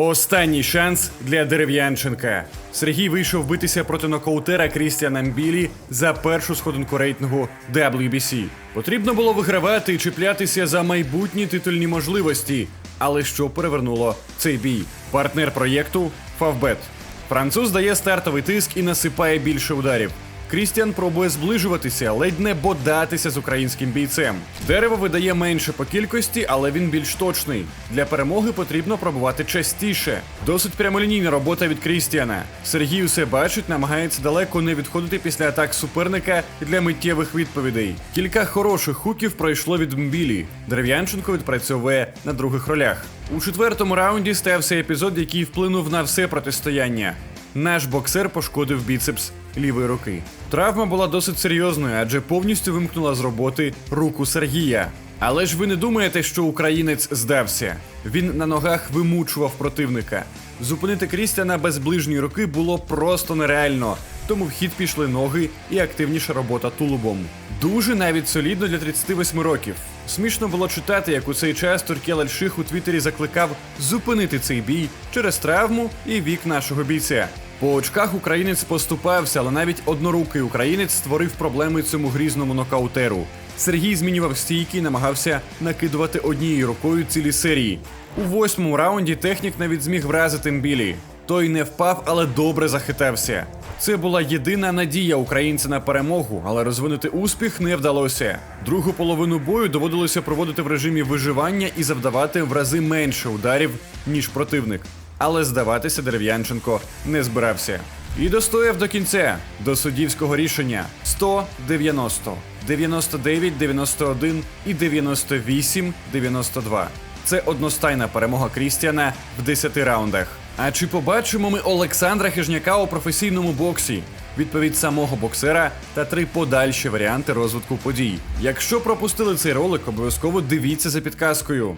Останній шанс для дерев'янченка. Сергій вийшов битися проти нокаутера Крістіана Мбілі за першу сходинку рейтингу WBC. Потрібно було вигравати і чіплятися за майбутні титульні можливості. Але що перевернуло цей бій? Партнер проєкту Фавбет. Француз дає стартовий тиск і насипає більше ударів. Крістіан пробує зближуватися, ледь не бодатися з українським бійцем. Дерево видає менше по кількості, але він більш точний. Для перемоги потрібно пробувати частіше. Досить прямолінійна робота від Крістіана. Сергій усе бачить, намагається далеко не відходити після атак суперника для миттєвих відповідей. Кілька хороших хуків пройшло від Мбілі. Дерев'янченко відпрацьовує на других ролях. У четвертому раунді стався епізод, який вплинув на все протистояння. Наш боксер пошкодив біцепс лівої руки. Травма була досить серйозною, адже повністю вимкнула з роботи руку Сергія. Але ж ви не думаєте, що українець здався? Він на ногах вимучував противника. Зупинити Крістіана без ближньої руки було просто нереально. Тому в хід пішли ноги і активніша робота тулубом. Дуже навіть солідно для 38 років. Смішно було читати, як у цей час Туркел Альших у Твіттері закликав зупинити цей бій через травму і вік нашого бійця. По очках українець поступався, але навіть однорукий українець створив проблеми цьому грізному нокаутеру. Сергій змінював стійки і намагався накидувати однією рукою цілі серії. У восьмому раунді технік навіть зміг вразити Мбілі. Той не впав, але добре захитався. Це була єдина надія українця на перемогу, але розвинути успіх не вдалося. Другу половину бою доводилося проводити в режимі виживання і завдавати в рази менше ударів, ніж противник. Але здаватися дерев'янченко не збирався. І достояв до кінця до суддівського рішення 190, 99, 91 і 98, 92. Це одностайна перемога Крістіана в 10 раундах. А чи побачимо ми Олександра Хижняка у професійному боксі? Відповідь самого боксера та три подальші варіанти розвитку подій. Якщо пропустили цей ролик, обов'язково дивіться за підказкою.